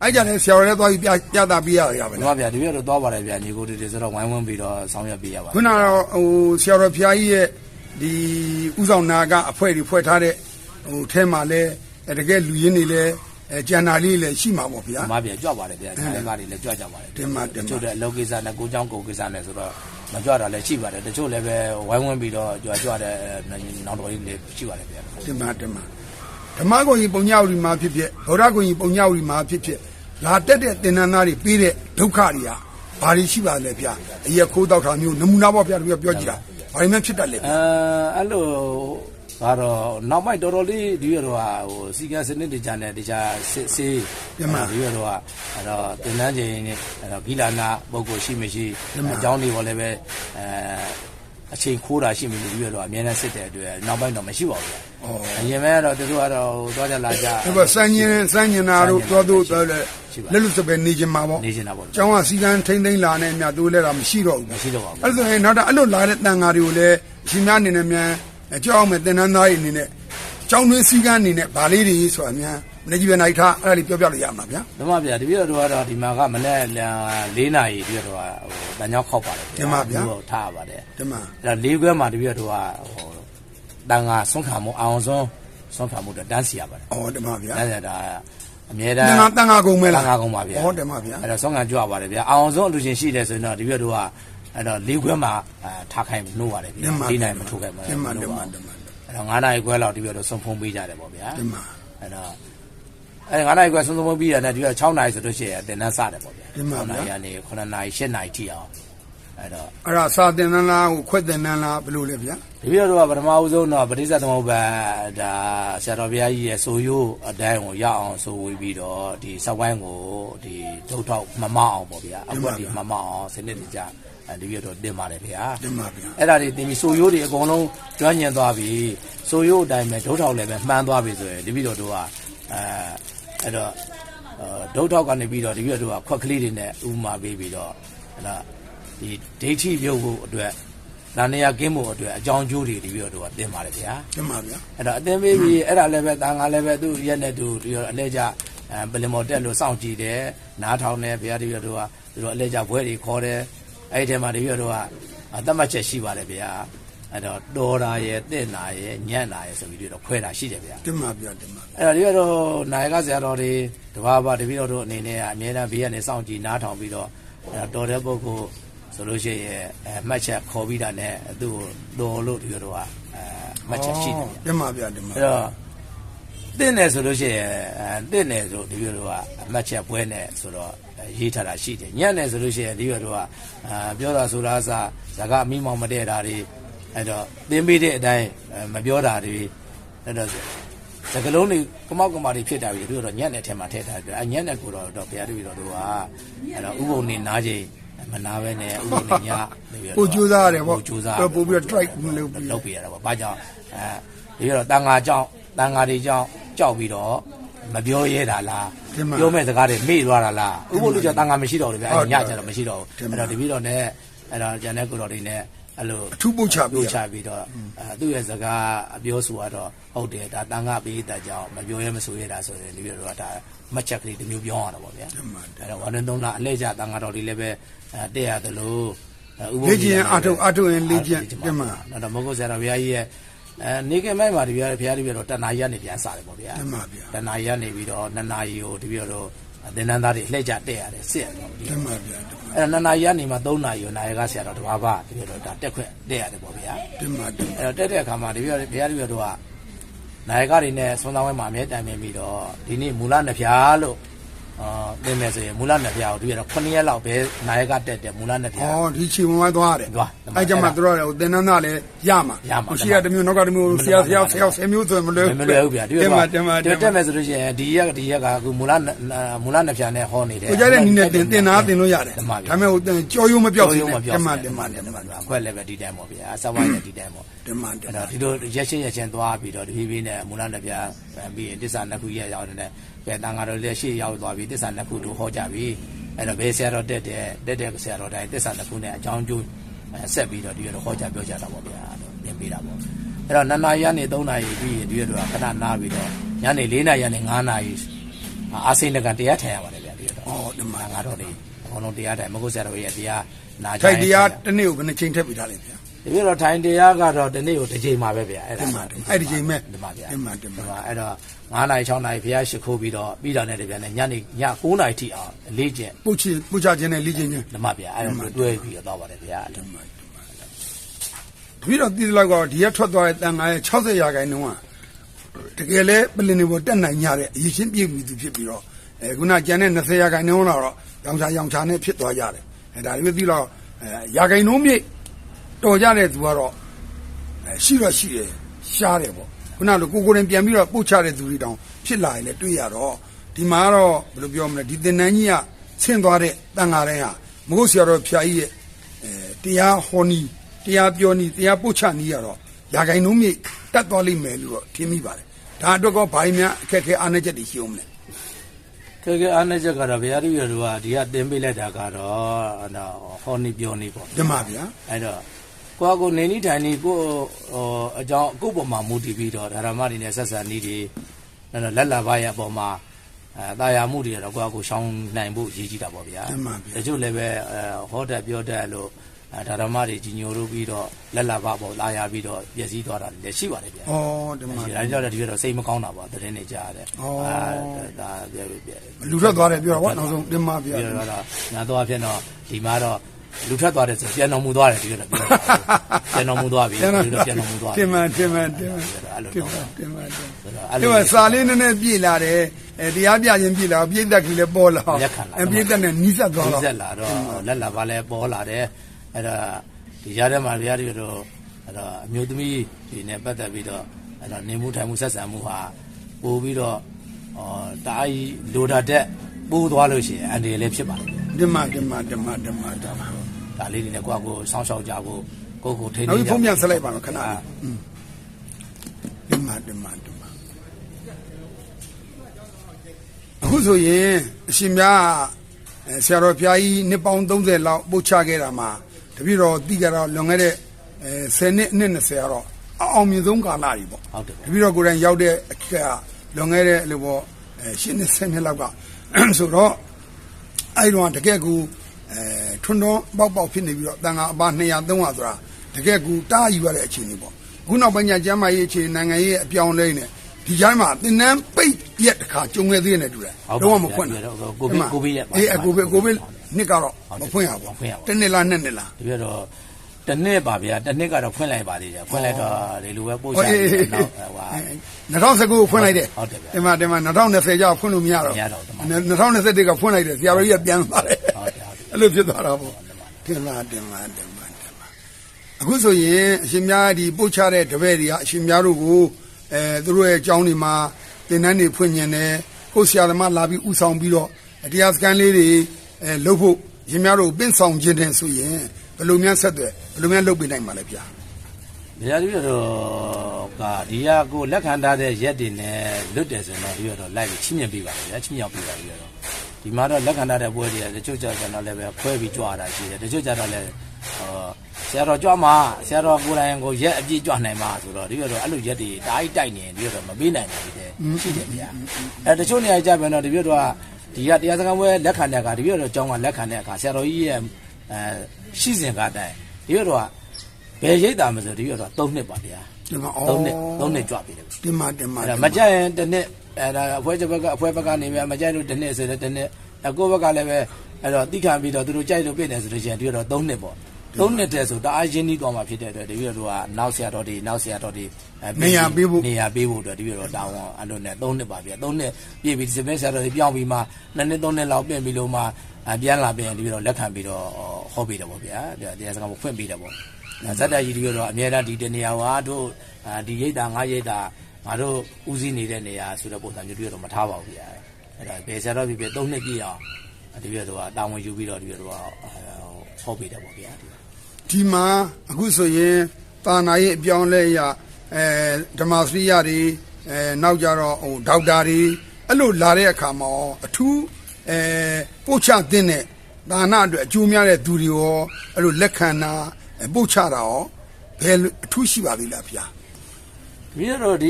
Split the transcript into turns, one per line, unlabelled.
အဲ့ကြတယ်ဆရာတော်လည်းသွားပြီးပြပြတာပြရရပါ
ဒီ
လား
မှာဗျာတပည့်တော်သွားပါတယ်ဗျာညီကိုတေတေဆိုတော့ဝိုင်းဝန်းပြီးတော့ဆောင်ရွက်ပေးရပါ
ခုနကတော့ဟိုဆရာတော်ဖျားကြီးရဲ့ဒီဥဆောင်နာကအဖွဲတွေဖွဲ့ထားတဲ့ဟိုထဲမှာလဲအဲတကယ်လူရင်းတွေလဲအဲကျန်တာလေးလည်းရှိမှာပေါ့ဗျာ
ဒီမှာဗျာကြွပါတယ်ဗျာဒီကားတွေလည်းကြွကြပါတယ်
တင်ပါတင်ပါ
တချို့တဲ့အလုပ်ကိစ္စနဲ့ကိုเจ้าကိုကိစ္စနဲ့ဆိုတော့မကြွတာလည်းရှိပါတယ်တချို့လည်းပဲဝိုင်းဝန်းပြီးတော့ကြွကြွတဲ့နောက်တော်ကြီးလည်းရှိပါတယ်ဗျာ
တင်ပါတင်ပါဓမ္မဂုဏ်ကြီးပုံညဝရီမှာဖြစ်ဖြစ်ဗုဒ္ဓဂုဏ်ကြီးပုံညဝရီမှာဖြစ်ဖြစ် လာတက်တဲ့တင်နန်းသားတွေပေးတဲ့ဒုက္ခတွေဟာဘာတွေရှိပါလဲဗျာအရက်ခိုးတောက်တာမျိုးနမူနာပေါ့ဗျာတို့ပြောကြည့်တာဘာတွေမှဖြစ်တတ်လဲ
အဲအဲ့လိုကတော့နောက်ပိုင်းတော်တော်လေးဒီရတော့ဟိုစီကံစနစ်တကြနဲ့တခြားစစ်ဆေးပြမဒီရတော့အဲ့တော့တင်နန်းချင်းနဲ့အဲ့တော့ဂီလာနာပုံကိုရှိမရှိအကြောင်းတွေပေါ်လည်းပဲအဲ အချိန်ခိုးတာရှိမှလို့ပြီးတော့အများနဲ့စစ်တဲ့အတွက်နောက်ပိုင်းတော့မရှိပါဘူး။အရင်မဲကတော့သူတို့ကတော့သွားကြလာကြ။
ဒီကစံညင်စံညင်နာတို့သွားတို့သွားလဲလက်လူစပယ်နေချင်မှာပေါ့။
နေချင်တာပေါ့။
ကျောင်းကစီကန်းထိမ့်သိမ့်လာနဲ့အမြတ်သူလဲတာမရှိတော့ဘူး။
မရှိတော့ပါဘူး။
အဲ့ဒါဆိုရင်နောက်တော့အဲ့လိုလာတဲ့တန်ဃာတွေကိုလည်းရှင်များအနေနဲ့မြန်အကျောင်းမဲ့တင်နန်းသားတွေအနေနဲ့ကျောင်းတွင်းစီကန်းအနေနဲ့ဗာလေးတွေဆိုတာမြန် မနေ့ကြီးပဲနိုင်ထားအဲ့ဒါလေးပြောပြလို့ရမှာဗျာ
ဓမ္မဗျာတပည့်တော်ကတော့ဒီမှာကမနေ့၄နာရီတပည့်တော်ကဟိုတန်ကြောက်ခောက်ပါတယ်ဟုတ်ထားပါတယ်
ဒီမှာ
အဲ့တော့လေးခွဲမှာတပည့်တော်ကဟိုတန်ငါဆွန့်ခံမှုအောင်ဆုံးဆွန့်ခံမှုတော့တန်းစီရပါတယ်
ဩဒီမှာဗျာ
တန်းစီတာအမြဲတ
တ
မ်း
န်ဃာတန်ဃာကုံမဲ
တ
လား
န်ငါကုန်ပါဗျာ
ဩဒီမှာဗျာ
အဲ့တော့ဆွန့်ခံကြွပါတယ်ဗျာအောင်ဆုံးအလူရှင်ရှိတယ်ဆိုရင်တော့တပည့်တော်ကအဲ့တော့လေးခွဲမှာအာထားခိုင်းနှိုးပါတယ်ဗျာလေးနိုင်မထိုးခိုင်းပါ
ဒီ
ဘူး
မှာဒီ
နှိုး
မှာ
ပါ
ဒီမှာ
အဲ့တော့9နာရီခွဲလောက်တပည့်တော်ဆွန့်ဖုံးပေးကြတယ်ပေါ့ဗျာ
ဒီမှာ
အဲ့တော့ အဲ9နာရီခွဲဆုံးဆုံးပြီးရတဲ့ဒီက6နာရီဆိုလို့ရှိရင်အတင်နှန်းစတယ်ပေါ့ဗျာ9နာရီကနေ9နာရီ10နာရီထိအောင်အဲ့တော့
အဲ့ဒါစာတင်နှန်းလားဟိုခွက်တင်နှန်းလားဘယ်လိုလဲဗျာ
ဒီပြတော့ပထမဦးဆုံးတော့ပဋိစ္စသမုပ္ပါဒါဆရာတော်ဘုရားကြီးရဲ့ဆိုရိုးအတိုင်းကိုရအောင်ဆိုဝေးပြီးတော့ဒီစဝိုင်းကိုဒီဒုထောက်မမအောင်ပေါ့ဗျာအခုဒီမမအောင်စနစ်တကျအဲဒီပြတော့တင်ပါတယ်ဗျာ
တင်ပါဗျာ
အဲ့ဒါတွေတင်ပြီးဆိုရိုးတွေအကုန်လုံးကျွမ်းညင်သွားပြီဆိုရိုးအတိုင်းပဲဒုထောက်လည်းပဲမှန်းသွားပြီဆိုရင်ဒီပြတော့တို့ကအဲ အဲ့တော့ဒုတ်ထောက်ကနေပြီးတော့တပည့်တော်တို့ကခွက်ကလေးတွေနဲ့ဥမာပေးပြီးတော့အဲ့ဒါဒီဒိဋ္ဌိပြုတ်ဖို့အတွက်နာနေရကင်းဖို့အတွက်အကြောင်းကျိုးတွေတပည့်တော်တို့ကတင်ပါတယ်ဗျာ
ဒီမှာဗျာ
အဲ့တော့အသင်ပေးပြီးအဲ့ဒါလည်းပဲတန်ခါလည်းပဲသူ့ရက်နဲ့သူဒီတော့အလဲကျအဲပလင်မော်တက်လို့စောင့်ကြည့်တယ်နားထောင်တယ်ဘုရားတပည့်တော်ကသူတို့အလဲကျဘွဲတွေခေါ်တယ်အဲ့ဒီထဲမှာတပည့်တော်ကအတတ်မှတ်ချက်ရှိပါတယ်ဗျာ အဲ့တော့တော်တာရဲ့တင့်တာရဲ့ညံ့တာရဲ့ဆိုပြီးတော့ခွဲတာရှိတယ်ဗျာ
ဒီမှာဗျာဒီမှာ
အဲ့တော့ဒီကတော့နိုင်ကဆရာတော်တွေတဘာဘာတပည့်တော်တို့အနေနဲ့ကအမြဲတမ်းဘေးကနေစောင့်ကြည့်နားထောင်ပြီးတော့အဲ့တော့တော်တဲ့ပုဂ္ဂိုလ်ဆိုလို့ရှိရင်အဲမှတ်ချက်ခေါ်ပြီးတာနဲ့သူ့ကိုတော်လို့ဒီကတော့အဲမှတ်ချက်ရှိတယ်ဗျာ
ဒီမှာဗျာဒီမှာ
အဲ့တော့တင့်တယ်ဆိုလို့ရှိရင်အဲတင့်တယ်ဆိုဒီလိုတို့ကအမှတ်ချက်ပွဲနဲ့ဆိုတော့အဲရေးထားတာရှိတယ်ညံ့တယ်ဆိုလို့ရှိရင်ဒီလိုတို့ကအာပြောတာဆိုတာအစားဇာကအမိမောင်မတည့်တာတွေ အဲ့တော့သင်ပေးတဲ့အတိုင်းအဲမပြောတာတွေအဲ့တော့စကလုံးတွေကမောက်ကမာတွေဖြစ်တာပြီတို့တော့ညံ့တဲ့ထဲမှာထည့်ထားတယ်အညံ့တဲ့ကိုတော့တော့ဘုရားတပည့်တော်တို့ကအဲ့တော့ဥပုံနေနားချိန်မနာပဲနဲ့ဥပုံနေညနေပြီးတော့
ပို့ကြိုးစားရတယ်ပေါ့
ပို့ကြိုးစား
တော့ပို့ပြီးတော့ try မလုပ်ပြီး
လုပ်ပြရတာပေါ့။ဘာကြောင့်အဲဒီတော့တန်ငါကြောင့်တန်ငါတွေကြောင့်ကြောက်ပြီးတော့မပြောရဲတာလား
ဒီမှာ
ပြောမဲ့စကားတွေမေ့သွားတာလားဥပ္ပိုလ်ကြောင့်တန်ငါမရှိတော့ဘူးဗျာ
ဟုတ်
အဲ့
တယ်
ညကျတော့မရှိတော့
ဒီ
ဘူး
မှာ
အဲ့တော့တပည့်တော်နဲ့အဲ့တော့ကျန်တဲ့ကိုတော်တွေနဲ့ အဲ့လို
အထူးပို့ချပေး
ပို့
ရ
ချပြီးတော့အဲသူ့ရဲ့စကားအပြောဆိုကတော့ဟုတ်တယ်ဒါတန်ငါပေးတဲ့ကြောင့်မပြောရဲမဆိုရဲတာဆိုရင်တပည့်တော်ကဒါမှတ်ချက်ကလေးတစ်မျိုးပြောရတာပေါ့ဗျာ
ဒီမှာ
အဲ့တော့ဝါရင်သုံးတာအလဲကျတန်ငါတော်တွေလည်းပဲအဲတက်ရတယ်လို့ဥပ္ပိုလ်
လေ့ကျင့်အထုပ်အထုပ်ရင်လေ့ကျင့်
ဒီ
ဒီမှာ
နော်တော့မဟုတ်ဆရာတော်ဘုရားကြီးရဲ့အဲနေကမိုက်မှာတပြားဘုရားတပြားတော့တဏှာကြီးကနေပြန်စားတယ်ပေါ့ဗျာ
ဒီမှာဗျာ
တဏှာကြီးကနေပြီးတော့နှစ်နာရီကိုတပြားတော့ သင်္นานသားတွေလှည့်ကြတက်ရတယ်စစ်ရတယ်ပေါ့ဒီ
ဒီမှာဗျာ
အဲ့တော့နှစ်နာရီကနေမှသုံးနာရီကိုနာရီကဆရာတော်တပါးပါတပြားတော့ဒါတက်ခွင့်တက်ရတယ်ပေါ့ဗျာ
ဒီမှာဒီမှာ
အဲ့တော့တက်တဲ့အခါမှာတပြားဘုရားတပြားတော့ကနာရီကတွေနဲ့ဆွမ်းသားဝဲမှာအမြဲတိုင်ပင်ပြီးတော့ဒီနေ့မူလနှစ်ဖြာလို့ အာသင်မယ်ဆိုရင်မူလနှစ်ဖြာကိုတပြားတော့9ရက်လောက်ပဲနာရီကတက်တယ်မူလနှစ်ဖြာ
ဩဒီချီဝင်သွားသွားတယ်
သွား
အဲ့ကြမှာသူတို့ကသင်္นานသားလည်းရမှာ
ရမှာ
ဟိုရှိရတစ်မျိုးနောက်ကတစ်မျိုးဆရာဆရာဆရာဆယ်မျိုးဆိုရင်မလွယ်
မလွယ်ဘူးဗျာဒီ
ဒီ
မှာ
မှာဒီမှာ
ဒီ
ဒီ
တက်
မှာ
မယ်ဆိုလို့ရှိရင်ဒီရက်ကဒီရက်ကအခုမူလမူလနှစ်ဖြာနဲ့ဟောနေတယ်
ကိုကြတဲ့နီးနဲ့တင်တင်သားတင်လို့ရတယ်
ဒီမှာ
ဒါပေမဲ့ဟိုကြောရိုးမပြောက်
ပြော
စေ
ရုံ
နဲ့
မပြော
ဒီမှာ
ဒီ
ဒီ
မှာ
မှာ
ဒီ
ဒီ
မှာ
မှာ
အခွက်လည်းပဲဒီတိုင်းပေါ့ဗျာအစဝိုင်းလည်းဒီတိုင်းပေါ့
ဒီမှာဒီ
အဲ့
မှာ
တော့ဒီလိုရက်ချင်းရက်ချင်းသွားပြီးတော့ဒီဖြည်းဖြည်းနဲ့မူလနှစ်ဖြာပြီးရင်တစ္ဆာနှစ်ခုရက်ရောက်နေတဲ့ကဲတန်ဃာတော်လည်းရှေ့ရောက်သွားပြီ တစ္ဆာနှစ်ခုတို့ဟောကြပြီအဲ့တော့ဘယ်ဆရာတော်တက်တယ်တက်တဲ့ဆရာတော်တိုင်းတစ္ဆာနှစ်ခုနဲ့အကြောင်းကျိုးဆက်ပြီးတော့ဒီလိုဟောကြပြောကြတာပေါ့ဗျာသင်ပေးတာပေါ့အဲ့တော့နှစ်နာရီကနေ3နာရီပြီးရင်ဒီလိုကခဏနားပြီးတော့ညနေ4နာရီကနေ5နာရီအာစိန်တကန်တရားထိုင်ရပါတယ်ဗျာ
ဒီမှာ
ငါတော့လေအကုန်လုံးတရားထိုင်မဟုတ်ဆရာတော်ရဲ့တရားနာကြ
ထိုက်တရားတစ်နေ့ကိုဘယ်နှချိန်ထက်ပြီးထားလဲဗျာ
ဒီပြတော့ထိုင်တရားကတော့ဒီနေ့ကိုတစ်ချိန်မှာပဲဗျာအဲ့ဒါ
ဒီမှာအဲ့ဒီချိန်မဲ့
ဒီမှာဗျာ
ဒီမှာဒီမှာ
အဲ့တော့ 9နာရီ6နာရီဘုရားရှိခိုးပြီးတော့ပြီးတာနဲ့တပြန်နဲ့ညနေည9နာရီထိအောင်အလေးကျင့်
ပုတ်ချပုတ်ချခြင်းနဲ့လိချင်းချင်း
ဒီမှာဗျာအဲ့ဒါတွဲပြီးတော့ပါတယ်ဗျာ
ဒီမှာဒီမှာတပည့်တော်တည်တယ်လောက်ကတော့ဒီရက်ထွက်သွားတဲ့တန်ခါရဲ့60ရာခိုင်နှုန်းကတကယ်လဲပလင်နေပေါ်တက်နိုင်ကြတဲ့အရေးချင်းပြည့်မိသူဖြစ်ပြီးတော့အဲခုနကျန်တဲ့20ရာခိုင်နှုန်းတော့ရောင်ချာရောင်ချာနဲ့ဖြစ်သွားကြတယ်အဲဒါတွေပြီးတော့အဲရာခိုင်နှုန်းမြင့်တော်ကြတဲ့သူကတော့အဲရှိတော့ရှိတယ်ရှားတယ်ပေါ့ ခုနလိုကိုကိုရင်ပြန်ပြီးတော့ပို့ချတဲ့သူတွေတောင်ဖြစ်လာရင်လည်းတွေ့ရတော့ဒီမှာကတော့ဘယ်လိုပြောမလဲဒီသင်တန်းကြီးကဆင့်သွားတဲ့တန်ဃာတိုင်းဟာမဟုတ်ဆရာတော်ဖျာကြီးရဲ့အဲတရားဟောနီးတရားပြောနီးတရားပို့ချနီးရတော့ရာဂိုင်နှုံးမြေတတ်သွားလိမ့်မယ်လို့တော့ထင်မိပါတယ်ဒါအတွက်ကောဘာများအခက်အခဲအားနည်းချက်တွေရှိအောင်မလဲ
ကဲကဲအားနည်းချက်ကတော့ဘုရားတို့ရတို့ကဒီကတင်ပေးလိုက်တာကတော့ဟောနီးပြောနီးပေါ့
တင်ပါဗျာ
အဲ့တော့ ကိုကကိုနေနီထိုင်နီကိုဟိုအကြောင်းကိုယ့်ပေါ်မှာမူတည်ပြီးတော့ဓမ္မတွေနဲ့ဆက်ဆံနည်းတွေအဲ့တော့လက်လာပါရဲ့အပေါ်မှာအဲတာယာမှုတွေကတော့ကိုကကိုရှောင်းနိုင်ဖို့ရည်ကြီးတာပေါ့ဗျာတချို့လည်းပဲအဲဟောတက်ပြောတက်လို့အဲဓမ္မတွေကြီးညိုလို့ပြီးတော့လက်လာပါပေါ်လာရပြီးတော့ပြည့်စည်သွားတာလည်းရှိပါတယ်ဗျာ
ဩဓမ္မ
ဒါကြောင့်လည်းဒီကတော့စိတ်မကောင်းတာပေါ့သတင်းတွေကြားရတယ်
ဩ
ဒါပြပြပြ
လူထွက်သွားတယ်ပြောတော့ဗောနောက်ဆုံးဓမ္မဗျာ
ပြီးတော့ညာတော့ဖြစ်တော့ဒီမှာတော့ လူထွက်သွားတယ်ဆိုပြန်တော်မူသွားတယ်ဒီကတော့ပြောတာပြန်တော်မူသွားပြီဒီတော့ပြန်တော်မူသွားပြီ
တင်မှန်တင်မှန်တင်မှန်
အဲ့လို
တင်
တော့
မှန်တင်မှန်တင်
အဲ့
ဒီ
လို
မှာစာလေးနည်းနည်းပြည့်လာတယ်အဲတရားပြခြင်းပြည့်လာပြည့်သက်ကြီးလည်းပေါ်လာအဲပြည့်သက်နဲ့နီးစပ်သွား
ဒီ
တော့
ဆက်လာတော့လက်လာပါလဲပေါ်လာတယ်အဲ့ဒါဒီကြားထဲမှာဘုရားတွေတော့အဲ့တော့အမျိုးသမီးဒီနဲ့ပတ်သက်ပြီးတော့အဲ့တော့နေမှုထိုင်မှုဆက်ဆံမှုဟာပို့ပြီးတော့အော်တအားကြီးလိုတာတက်ပိုးသွားလို့ရှိရင်အန်ဒီလည်းဖြစ်ပါလိမ့်မယ်
ဓမ္မဓမ္မဓမ္မဓမ္မဓမ္မ
ဒါလေးတွေနဲ့ကိုယ့်ကိုယ်စောင်းရှောက်ကြဖို့ကိုယ့်ကိုယ်ထိန်း
နောက်
သိမ်း
ပြီး
ကြ
ဖုန်းပြန်ဆက်လိုက်ပါတော့ခဏ
အာ
လေးอืมဓမ္မဓမ္မဓမ္မအခုဆိုရင်အရှင်မြတ်အဲဆရာတော်ဘုရားကြီးနှစ်ပေါင်း30လောက်ပို့ချခဲ့တာမှာတပည့်တော်တိကြတော့လွန်ခဲ့တဲ့အဲ10နှစ်အနှစ်20ကတော့အအောင်မြင်ဆုံးကာလကြီးပေါ့
ဟုတ်တယ်
တပည့်တော်ကိုယ်တိုင်ရောက်တဲ့အခါလွန်ခဲ့တဲ့လို့ပေါ့အဲ10နှစ်10နှစ်လောက်ကဆိုတော့အဲ့ဒီတော့တကယ်ကူ အဲထွန်းထွန်းပေါက်ပေါက်ဖြစ်နေပြီးတော့တန်ခါအပါ200 300ဆိုတာတကယ်ကူတားယူရတဲ့အခြေအနေပေါ့အခုနောက်ပိုင်းကျကျမ်းမာရေးအခြေအနေနိုင်ငံရေးအပြောင်းအလဲနေဒီကြားမှာသင်တန်းပိတ်ရက်တစ်ခါကြုံခဲ့သေးတယ်တူတယ်တော့မဖွင့်ဘူး
ကိုဗစ်ကိုဗစ်ရက်ပါ
အေးအကိုဗစ်ကိုဗစ်နှစ်ကတော့
ဟုတ်တယ်
မဖွင့်ရဘူး
မဖွင့်ရဘူး
တစ်နှစ်လားနှစ်နှစ်လား
တပြတော့တစ်နှစ်ပါဗျာတစ်နှစ်ကတော့ဖွင့်လိုက်ပါသေးတယ်ဖွင့်လိုက်တော့ဒီလိုပဲပို့ချ
ဟောအေး
ပြီးတော့နောက်ဟိုဟာ
2019ကိုဖွင့်လိုက်တယ်
ဟုတ်တယ်ဗျာ
ဒီမှာဒီမှာ2020ကျဖွင့်လို့မရတော့
မရတော့ဘူး
2021ကဖွင့်လိုက်တယ်ဆရာတော်ကြီးကပြန်သွားတယ်
ဟုတ်တယ်ဟုတ်တယ်
အဲ့လိုဖြစ်သွားတာပေါ့တင်လာတင်လာတင်လာတင်လာအခုဆိုရင်အရှင်များဒီပို့ချတဲ့တပည့်တွေကအရှင်များတို့ကိုအဲသူတို့ရဲ့အကြောင်းတွေမှာသင်တန်းတွေဖွင့်ညင်တယ်ကိုယ်ဆရာသမားလာပြီးဥဆောင်ပြီးတော့တရားစခန်းလေးတွေအဲလုပ်ဖို့ရှင်များတို့ပင့်ဆောင်ခြင်းတဲ့ဆိုရင်ဘယ်လိုများဆက်သွယ်ဘယ်လိုများလုပ်ပေးနိုင်မှာလဲဗျာ
ဘုရားကြီးတော့ကဒီကကိုလက်ခံထားတဲ့ရက်တွေနဲ့လွတ်တယ်ဆိုတော့ဒီကတော့လိုက်ပြီးချင်းမြင်ပေးပါဗျာချင်းမြောက်ပေးပါပြီးတော့ ဒီမှာတော့လက်ခံထားတဲ့ပွဲတွေကတချို့ကြတော့လည်းပဲခွဲပြီးကြွတာရှိတယ်တချို့ကြတော့လည်းဟောဆရာတော်ကြွမှာဆရာတော်ကိုယ်တိုင်ကိုရက်အပြည့်ကြွနိုင်မှာဆိုတော့ဒီကတော့အဲ့လိုရက်တွေတားအိတိုက်နေရင်ဒီကတော့မပေးနိုင်ဘူးတဲ့ရှိတယ်ဗျာအဲတချို့နေရာကြပြန်တော့ဒီကတော့ဒီကတရားစခန်းပွဲလက်ခံတဲ့အခါဒီကတော့ကျောင်းကလက်ခံတဲ့အခါဆရာတော်ကြီးရဲ့အဲရှိစဉ်ကအတိုင်းဒီကတော့ဘယ်ရိတ်တာမဆိုဒီကတော့3နှစ်ပါဗျာ
ဒီမှာ
သုံးနှစ်သုံးနှစ်ကြွပြီလေ
တင်မာတင်မာ
အဲ့ဒါမကြိုက်ရင်တစ်နှစ် အဲ့ဒါအဖွဲချက်ဘက်ကအဖွဲဘက်ကနေမြမကြိုက်လို့တစ်နှစ်ဆိုတော့တစ်နှစ်အကိုဘက်ကလည်းပဲအဲ့တော့တိခံပြီးတော့သူတို့ကြိုက်လို့ပြည့်တယ်ဆိုလို့ရှိရင်ဒီတော့သုံးနှစ်ပေါ့သုံးနှစ်တည်းဆိုတအားရင်းနှီးသွားမှာဖြစ်တဲ့အတွက်ဒီပြီးတော့ကနောက်ဆရာတော်ဒီနောက်ဆရာတော်ဒီနေရာပေးဖို့အတွက်ဒီပြီးတော့တောင်းအောင်အဲ့လိုနဲ့သုံးနှစ်ပါဗျာသုံးနှစ်ပြည့်ပြီးဒီစပင်းဆရာတော်ဒီပြောင်းပြီးမှနှစ်နှစ်သုံးနှစ်လောက်ပြင်ပြီးလို့မှပြန်လာပြန်ဒီပြီးတော့လက်ခံပြီးတော့ဟောပေးတယ်ပေါ့ဗျာတရားစကားကိုဖွင့်ပေးတယ်ပေါ့ဇက်တကြီးတွေကတော့အများအားဒီတနေရာဟာတို့အာဒီရိတ်တာငါရိတ်တာ ငါတို့ဦးစီးနေတဲ့နေရာဆိုတဲ့ပုံစံမျိုးတွေတော့မထားပါဘူးဗျာအဲ့ဒါဘယ်ဆရာတော်ဖြစ်ဖြစ်သုံးနှစ်ပြည့်အောင်ဒီပြတော့တာဝန်ယူပြီးတော့ဒီပြတော့ဟောပေးတယ်ပေါ့ဗျာ
ဒီမှာအခုဆိုရင်တာနာရေးအပြောင်းလဲရအဲဓမ္မစရိယတွေအဲနောက်ကြတော့ဟိုဒေါက်တာတွေအဲ့လိုလာတဲ့အခါမှာရောအထူးအဲပို့ချတဲ့နဲ့ဒါနအတွက်အကျိုးများတဲ့သူတွေရောအဲ့လိုလက်ခံတာအဲပို့ချတာရောဘယ်လိုအထူးရှိပါသေးလားဗျာ
ပြီးတော့ဒီ